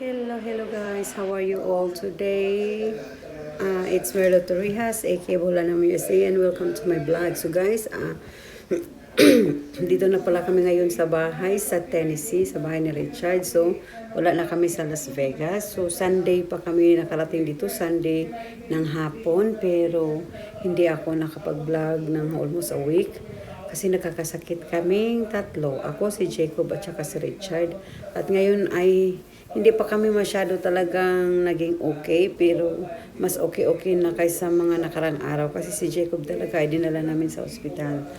Hello, hello guys. How are you all today? Uh, it's Merlo Torrijas, aka Bolanam USA, and welcome to my vlog. So guys, uh, dito na pala kami ngayon sa bahay sa Tennessee, sa bahay ni Richard. So, wala na kami sa Las Vegas. So, Sunday pa kami nakarating dito, Sunday ng hapon. Pero, hindi ako nakapag-vlog ng almost a week. Kasi nakakasakit kaming tatlo. Ako, si Jacob at saka si Richard. At ngayon ay hindi pa kami masyado talagang naging okay. Pero mas okay-okay na kaysa mga nakarang araw. Kasi si Jacob talaga ay dinala namin sa ospital.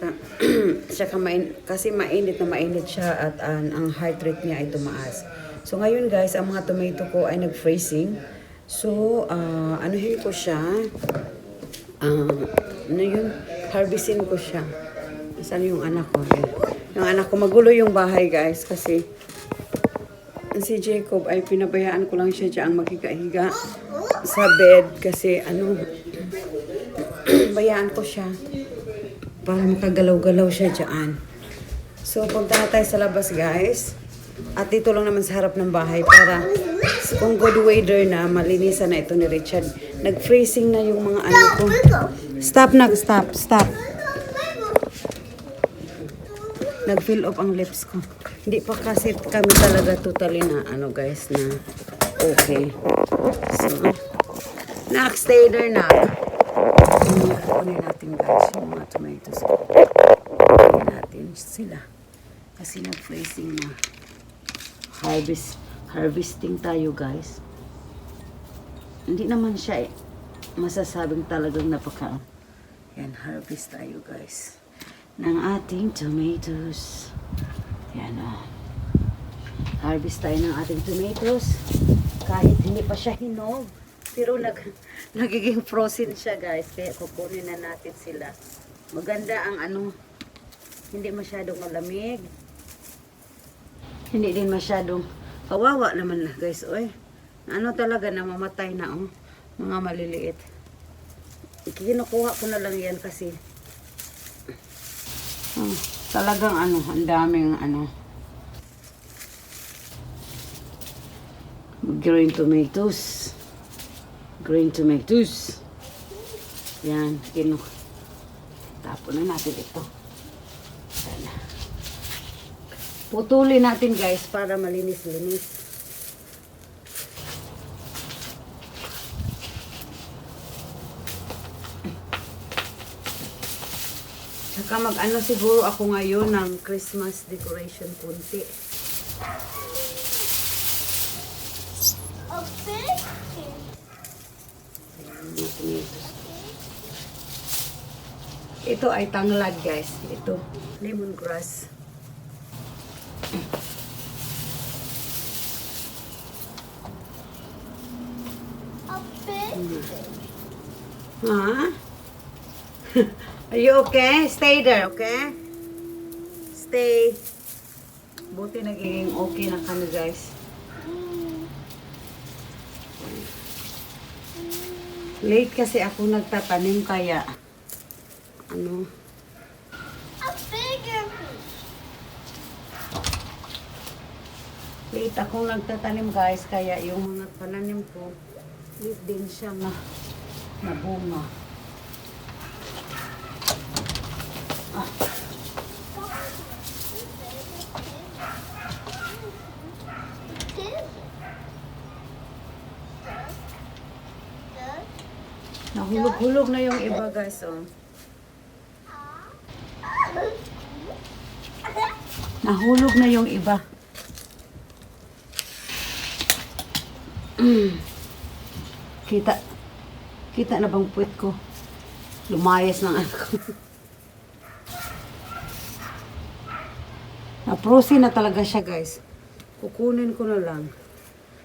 Ka- Saka main, kasi mainit na mainit siya at an- ang heart rate niya ay tumaas. So ngayon guys, ang mga tomato ko ay nag-freezing. So, ah, anuhin ko siya. Ah, ano yun? Harvestin ko siya. Saan yung anak ko? Ayan. Yung anak ko, magulo yung bahay guys kasi si Jacob ay pinabayaan ko lang siya dyan maghiga-higa sa bed kasi ano, bayaan ko siya para makagalaw-galaw siya dyan. So, punta na tayo sa labas guys. At dito lang naman sa harap ng bahay para kung good weather na, malinisan na ito ni Richard. Nag-freezing na yung mga ano ko. Stop na, stop, stop. Nag-fill up ang lips ko. Hindi pa kasi kami talaga totally na ano guys na okay. So, next day there na. Kunin natin guys yung mga tomatoes. Kunin natin sila. Kasi nag-freezing na. Harvest, harvesting tayo guys. Hindi naman siya eh, masasabing talagang napaka. Yan, harvest tayo guys. Ng ating tomatoes. Yan o. Harvest tayo ng ating tomatoes. Kahit hindi pa siya hinog. Pero nag, nagiging frozen siya guys. Kaya kukunin na natin sila. Maganda ang ano. Hindi masyadong malamig. Hindi din masyadong kawawa naman na guys. Oy. Ano talaga namamatay na oh. Mga maliliit. Kinukuha ko na lang yan kasi Hmm, talagang ano, ang daming ano. Green tomatoes. Green tomatoes. Yan, kinu. Tapon na natin ito. Yan. Putulin natin guys para malinis-linis. Saka mag-ano siguro ako ngayon ng Christmas decoration kunti. Tomatoes. Ito ay tanglad guys. Ito, lemongrass. Ha? Are you okay? Stay there, okay? Stay. Buti nagiging okay na kami, guys. Late kasi ako nagtatanim kaya ano, late akong nagtatanim guys kaya yung mga pananim ko late din siya na nabunga. Nahulog-hulog na yung iba guys oh. Nahulog na yung iba. Kita. Kita na bang puwet ko? Lumayas ng ano ko. Na-frozen na talaga siya guys. Kukunin ko na lang.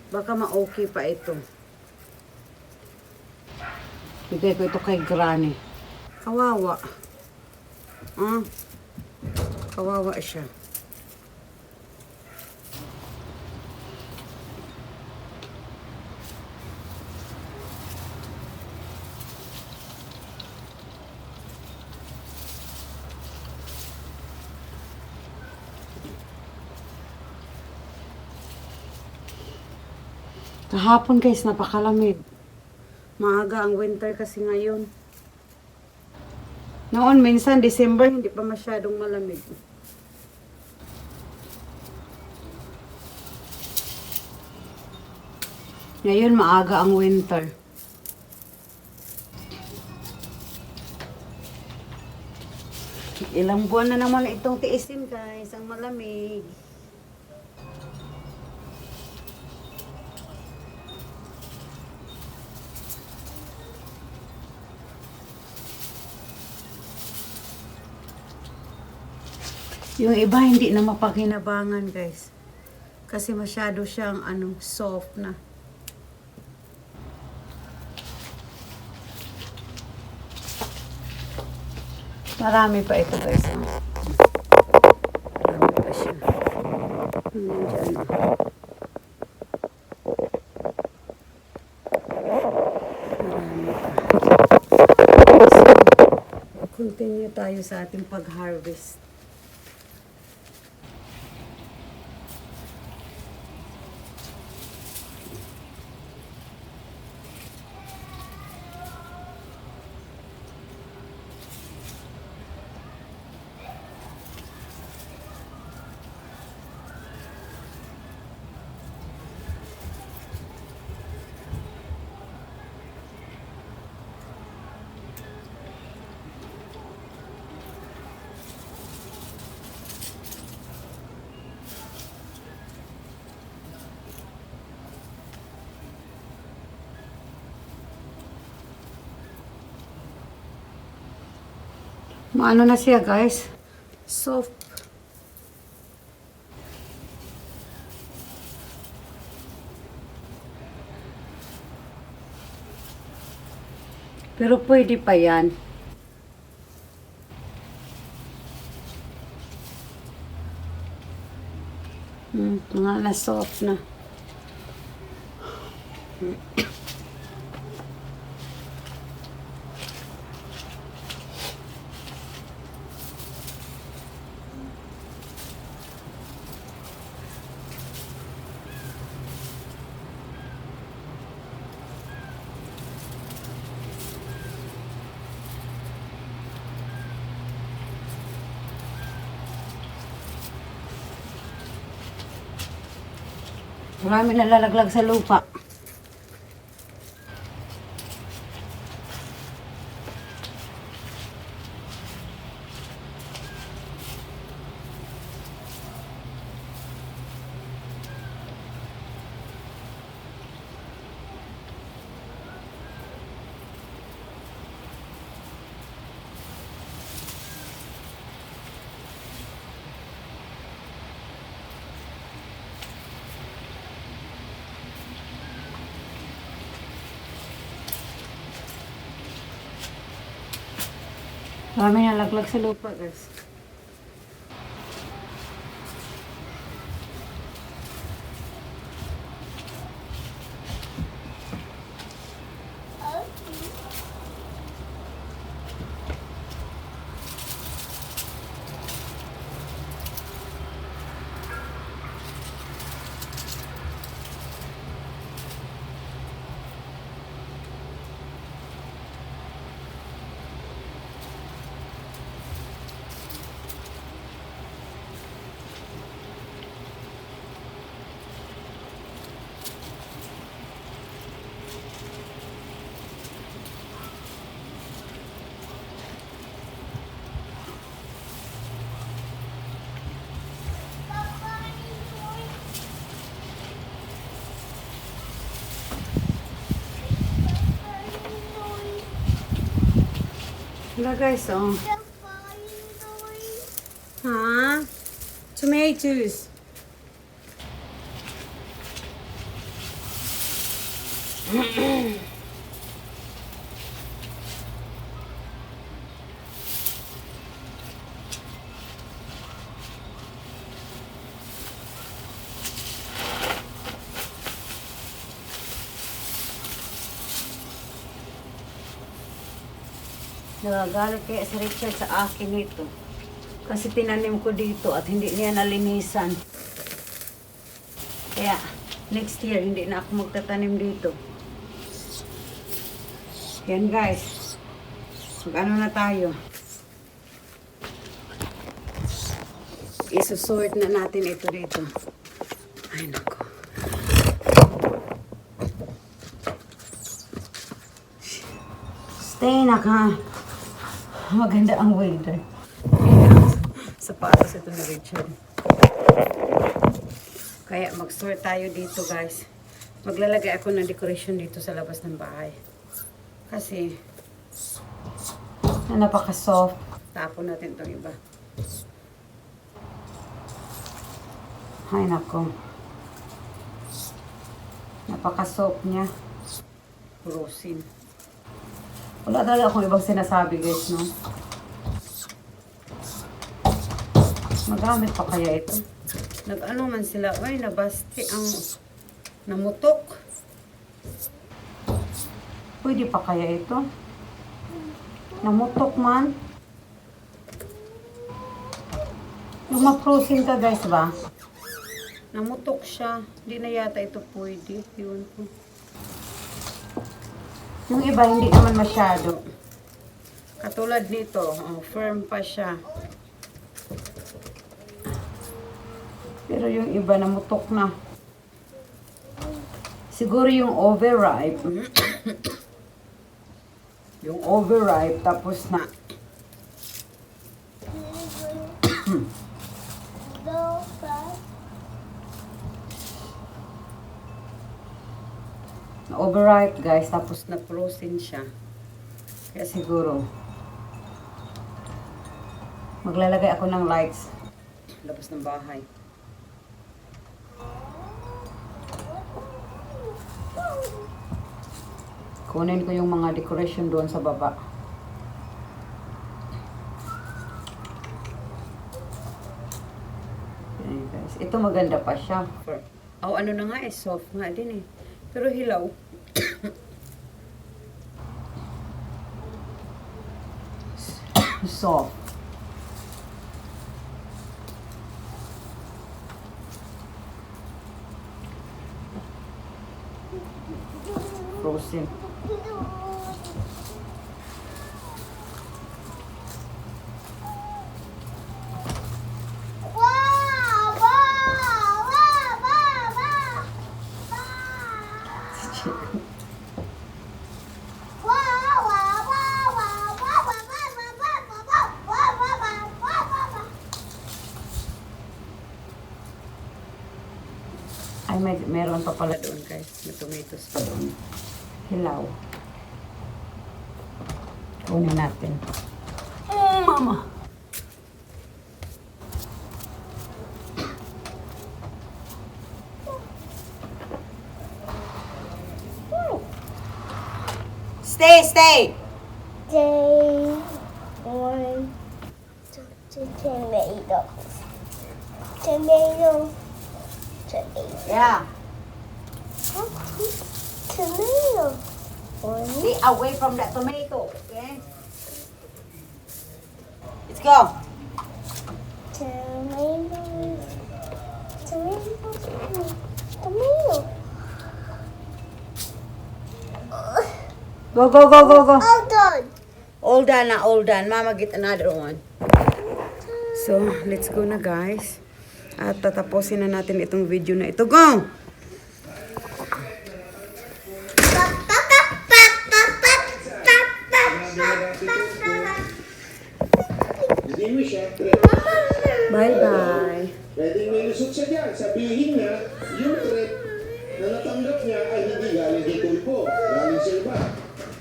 Baka ma-okay pa ito. Bigay ko ito kay Granny. Kawawa. Ah. Kawawa siya. Kahapon guys, napakalamig. Maaga ang winter kasi ngayon. Noon, minsan, December, hindi pa masyadong malamig. Ngayon, maaga ang winter. Ilang buwan na naman itong tiisin guys, ang malamig. Yung iba hindi na mapakinabangan guys. Kasi masyado siyang ano, soft na. Marami pa ito guys. Marami pa siya. So, continue tayo sa ating pag-harvest. Maano na siya guys? Soft. Pero pwede pa yan. Hmm, mga na soft na. Marami nalalaglag sa lupa. Marami nalaglag sa lupa, guys. Wala, guys, oh. Ha? Tomatoes. Nagagalit kaya si Richard sa akin ito. Kasi tinanim ko dito at hindi niya nalinisan. Kaya, Next year, hindi na ako magtatanim dito. Yan guys. Mag-ano na tayo. Isusort na natin ito dito. Ay, nako. Stay na ka. Maganda ang weather. Sapatos ito ni Richard. Kaya mag-sort tayo dito guys. Maglalagay ako ng decoration dito sa labas ng bahay. Kasi, na napaka-soft. Tapon natin itong iba. Ay, nako. Napaka-soft niya. Rosin. Wala talaga akong ibang sinasabi guys, no? Magamit pa kaya ito? Nag-ano man sila, ay, nabasti ang namutok. Pwede pa kaya ito? Namutok man. Yung ma-frozen ka guys ba? Namutok siya. Hindi na yata ito pwede. Yun ko. Yung iba hindi naman masyado. Katulad nito, oh, firm pa siya. Pero yung iba namutok na. Siguro yung overripe. yung overripe tapos na. na overripe guys tapos na frozen siya. Kaya siguro maglalagay ako ng lights labas ng bahay. Kunin ko yung mga decoration doon sa baba. Guys. Ito maganda pa siya. Oh, ano na nga eh, soft nga din eh. Pero hilaw. Soft. Frozen. Ay, may, meron pa pala doon guys. May tomatoes pa doon. Hilaw. Kunin natin. Mm, mama. Stay, stay! Day one to, to tomatoes. Tomato. Tomato. Yeah. Tomato. Stay away from that tomato. Okay? Let's go. Tomatoes. Tomato. Tomato. Go, go, go, go, go. All done. All done all done. Mama, get another one. So, let's go na guys. At tatapusin na natin itong video na ito. Go! Bye-bye. pwedeng may lusot siya dyan. Sabihin niya, yung threat na natanggap niya ay hindi galing kay Tulpo, galing sa iba.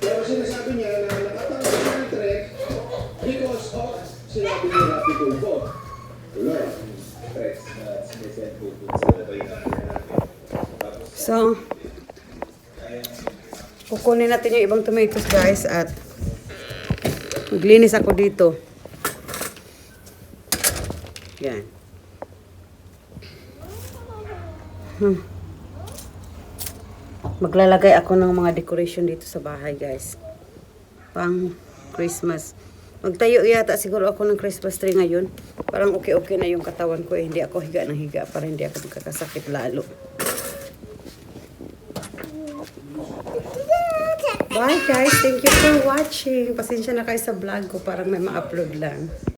Pero sinasabi niya na nakatanggap siya ng threat because of sinabi ni Rapi Tulpo. Wala. So, kukunin natin yung ibang tomatoes guys at maglinis ako dito. Yan. Hmm. Maglalagay ako ng mga decoration dito sa bahay guys. Pang Christmas. Magtayo yata siguro ako ng Christmas tree ngayon. Parang okay-okay na yung katawan ko eh. Hindi ako higa ng higa para hindi ako magkakasakit lalo. Bye guys, thank you for watching. Pasensya na kayo sa vlog ko, parang may ma-upload lang.